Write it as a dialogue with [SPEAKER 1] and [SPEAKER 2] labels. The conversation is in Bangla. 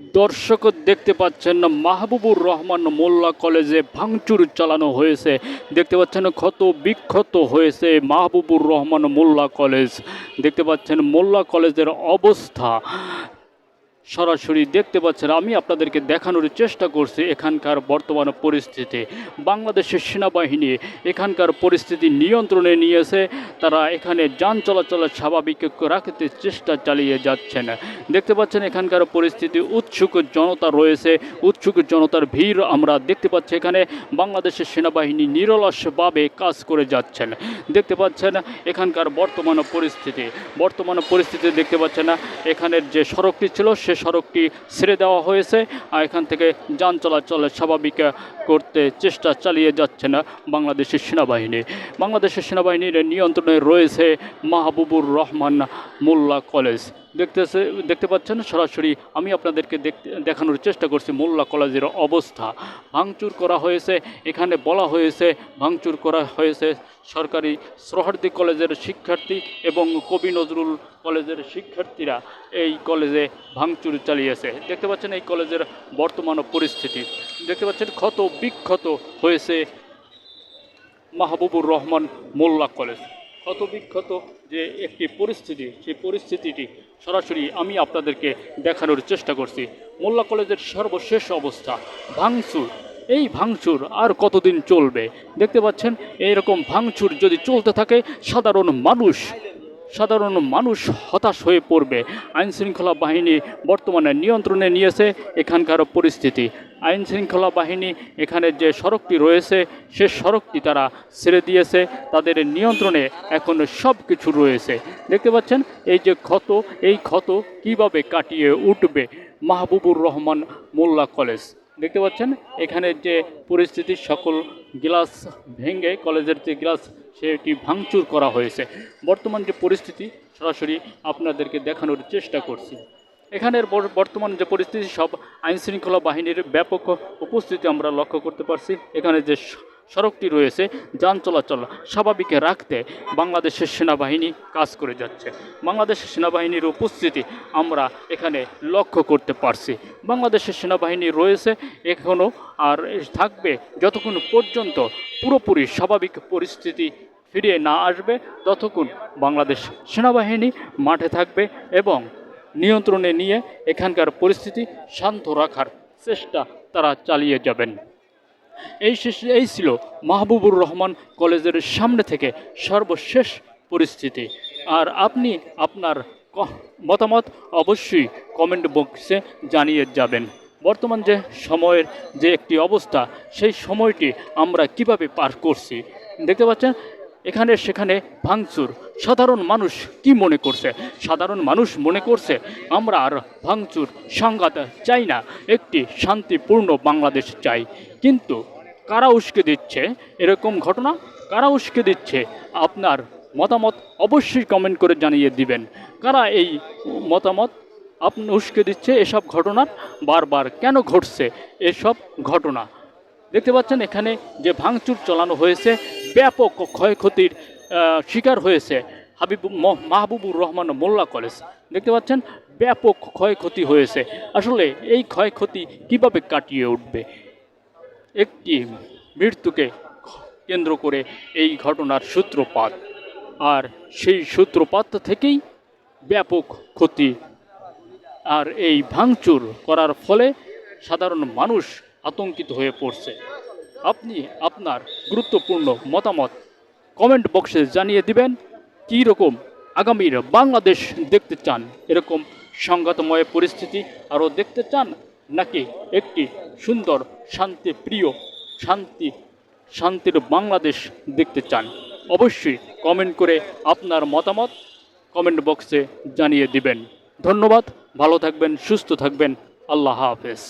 [SPEAKER 1] দর্শক দেখতে পাচ্ছেন মাহবুবুর রহমান মোল্লা কলেজে ভাঙচুর চালানো হয়েছে। দেখতে পাচ্ছেন ক্ষত বিক্ষত হয়েছে মাহবুবুর রহমান মোল্লা কলেজ। দেখতে পাচ্ছেন মোল্লা কলেজের অবস্থা। সরাসরি দেখতে পাচ্ছেন, আমি আপনাদেরকে দেখানোর চেষ্টা করছি এখানকার বর্তমান পরিস্থিতি। বাংলাদেশের সেনাবাহিনী এখানকার পরিস্থিতি নিয়ন্ত্রণে নিয়েছে তারা এখানে যান চলাচল স্বাভাবিক রাখতে চেষ্টা চালিয়ে যাচ্ছেন। দেখতে পাচ্ছেন, এখানকার পরিস্থিতি উৎসুক জনতা রয়েছে, উৎসুক জনতার ভিড় আমরা দেখতে পাচ্ছি এখানে। বাংলাদেশের সেনাবাহিনী নিরলসভাবে কাজ করে যাচ্ছেন। দেখতে পাচ্ছেন, এখানকার বর্তমান পরিস্থিতি। বর্তমান পরিস্থিতি দেখতে পাচ্ছেন, এখানের যে সড়কটি ছিল সে সড়কটি ছেড়ে দেওয়া হয়েছে, আর এখান থেকে যান চলাচলের স্বাভাবিক করতে চেষ্টা চালিয়ে যাচ্ছে না বাংলাদেশের সেনাবাহিনী। বাংলাদেশের সেনাবাহিনীর নিয়ন্ত্রণে রয়েছে মাহবুবুর রহমান মোল্লা কলেজ। দেখতেছে, দেখতে পাচ্ছেন, সরাসরি আমি আপনাদেরকে দেখানোর চেষ্টা করছি মোল্লা কলেজের অবস্থা। ভাঙচুর করা হয়েছে, এখানে বলা হয়েছে ভাঙচুর করা হয়েছে সরকারি সোহরার্দি কলেজের শিক্ষার্থী এবং কবি নজরুল কলেজের শিক্ষার্থীরা এই কলেজে ভাঙচুর চালিয়েছে। দেখতে পাচ্ছেন এই কলেজের বর্তমান পরিস্থিতি। দেখতে পাচ্ছেন ক্ষত বিক্ষত হয়েছে মাহবুবুর রহমান মোল্লা কলেজ। ক্ষত বিক্ষত যে একটি পরিস্থিতি, সেই পরিস্থিতিটি সরাসরি আমি আপনাদেরকে দেখানোর চেষ্টা করছি। মোল্লা কলেজের সর্বশেষ অবস্থা, ভাঙচুর। এই ভাঙচুর আর কতদিন চলবে? দেখতে পাচ্ছেন, এইরকম ভাঙচুর যদি চলতে থাকে, সাধারণ মানুষ সাধারণ মানুষ হতাশ হয়ে পড়বে। আইন শৃঙ্খলা বাহিনী বর্তমানে নিয়ন্ত্রণে নিয়েছে এখানকার পরিস্থিতি। আইন শৃঙ্খলা বাহিনী এখানে যে সড়কটি রয়েছে, সে সড়কটি তারা ছেড়ে দিয়েছে। তাদের নিয়ন্ত্রণে এখন সব কিছু রয়েছে। দেখতে পাচ্ছেন, এই যে ক্ষত, এই ক্ষত কীভাবে কাটিয়ে উঠবে? মাহবুবুর রহমান মোল্লা কলেজ। দেখতে পাচ্ছেন, এখানে যে পরিস্থিতি, সকল গ্লাস ভেঙে কলেজের যে গ্লাস সেটি ভাঙচুর করা হয়েছে। বর্তমান যে পরিস্থিতি, সরাসরি আপনাদেরকে দেখানোর চেষ্টা করছি। এখানের বর- বর্তমান যে পরিস্থিতি, সব আইনশৃঙ্খলা বাহিনীর ব্যাপক উপস্থিতি আমরা লক্ষ্য করতে পারছি। এখানে যে সড়কটি রয়েছে, যান চলাচল স্বাভাবিক রাখতে বাংলাদেশের সেনাবাহিনী কাজ করে যাচ্ছে। বাংলাদেশের সেনাবাহিনীর উপস্থিতি আমরা এখানে লক্ষ্য করতে পারছি। বাংলাদেশের সেনাবাহিনী রয়েছে এখনও আর থাকবে যতক্ষণ পর্যন্ত পুরোপুরি স্বাভাবিক পরিস্থিতি ফিরিয়ে না আসবে, ততক্ষণ বাংলাদেশ সেনাবাহিনী মাঠে থাকবে এবং নিয়ন্ত্রণে নিয়ে এখানকার পরিস্থিতি শান্ত রাখার চেষ্টা তারা চালিয়ে যাবেন। এই শেষ, এই ছিল মাহবুবুর রহমান কলেজের সামনে থেকে সর্বশেষ পরিস্থিতি। আর আপনি আপনার মতামত অবশ্যই কমেন্ট বক্সে জানিয়ে যাবেন। বর্তমান যে সময়ের যে একটি অবস্থা, সেই সময়টি আমরা কীভাবে পার করছি? দেখতে পাচ্ছেন এখানে, সেখানে ভাঙচুর। সাধারণ মানুষ কি মনে করছে? সাধারণ মানুষ মনে করছে, আমরা আর ভাঙচুর সংঘাত চাই না, একটি শান্তিপূর্ণ বাংলাদেশ চাই। কিন্তু কারা উস্কে দিচ্ছে এরকম ঘটনা? কারা উস্কে দিচ্ছে? আপনার মতামত অবশ্যই কমেন্ট করে জানিয়ে দিবেন। কারা এই মতামত আপনি উস্কে দিচ্ছে এসব ঘটনার? বারবার কেন ঘটছে এসব ঘটনা? দেখতে পাচ্ছেন এখানে যে ভাঙচুর চালানো হয়েছে, ব্যাপক ক্ষয়ক্ষতির শিকার হয়েছে হাবিব মাহবুবুর রহমান মোল্লা কলেজ। দেখতে পাচ্ছেন ব্যাপক ক্ষয়ক্ষতি হয়েছে। আসলে এই ক্ষয়ক্ষতি কীভাবে কাটিয়ে উঠবে? একটি মৃত্যুকে কেন্দ্র করে এই ঘটনার সূত্রপাত। আর সেই সূত্রপাত থেকেই ব্যাপক ক্ষতি। আর এই ভাঙচুর করার ফলে সাধারণ মানুষ আতঙ্কিত হয়ে পড়ছে। আপনি আপনার গুরুত্বপূর্ণ মতামত কমেন্ট বক্সে জানিয়ে দিবেন, কী রকম আগামীর বাংলাদেশ দেখতে চান? এরকম সংঘাতময় পরিস্থিতি আরও দেখতে চান নাকি একটি সুন্দর, শান্তিপ্রিয়, শান্তি, শান্তির বাংলাদেশ দেখতে চান? অবশ্যই কমেন্ট করে আপনার মতামত কমেন্ট বক্সে জানিয়ে দিবেন। ধন্যবাদ, ভালো থাকবেন, সুস্থ থাকবেন, আল্লাহ হাফেজ।